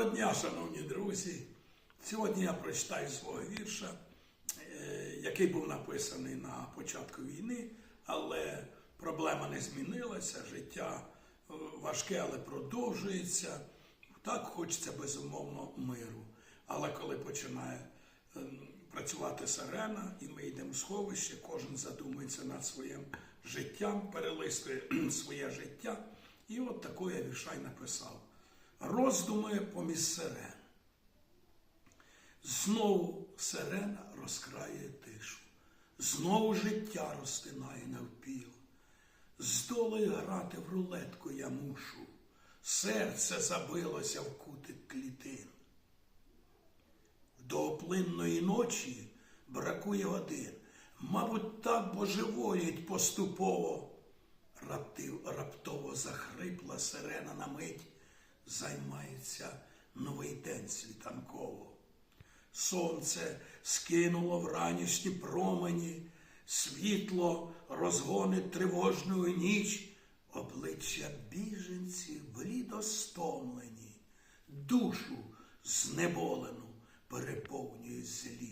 Доброго дня, шановні друзі. Сьогодні я прочитаю свого вірша, е, який був написаний на початку війни, але проблема не змінилася, життя е, важке, але продовжується. Так хочеться безумовно миру. Але коли починає ем, працювати сирена, і ми йдемо в сховище, кожен задумується над своїм життям, перелистує своє життя. І от таке я й написав. Роздуми поміж сирен. Знову сирена розкраює тишу, знову життя розтинає навпіл. З грати в рулетку я мушу, серце забилося в кутик клітин. До оплинної ночі бракує годин. Мабуть, так божеволіють поступово. Раптово захрипла сирена на мить, займається новий день світанково. Сонце скинуло вранішні промені, світло розгонить тривожну ніч, обличчя біженців блідо стомлені, душу знеболену переповнює злість.